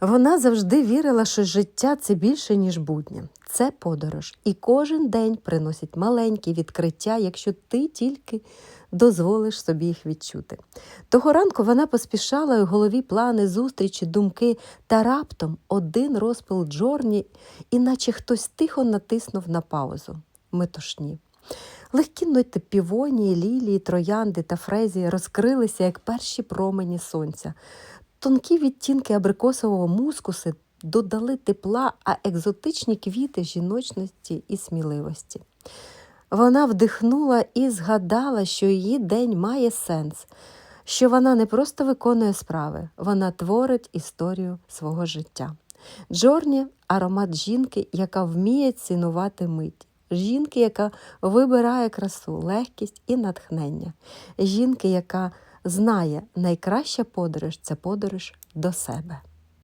Вона завжди вірила, що життя це більше, ніж буднє. Це подорож. І кожен день приносить маленькі відкриття, якщо ти тільки дозволиш собі їх відчути. Того ранку вона поспішала в голові плани, зустрічі, думки, та раптом один розпил Джорні, і наче хтось тихо натиснув на паузу. Метушні. Легкі ноти півонії, лілії, троянди та фрезії розкрилися, як перші промені сонця. Тонкі відтінки абрикосового мускуси додали тепла, а екзотичні квіти жіночності і сміливості. Вона вдихнула і згадала, що її день має сенс, що вона не просто виконує справи, вона творить історію свого життя. Джорні аромат жінки, яка вміє цінувати мить. Жінки, яка вибирає красу, легкість і натхнення. Жінки, яка знає, найкраща подорож це подорож до себе.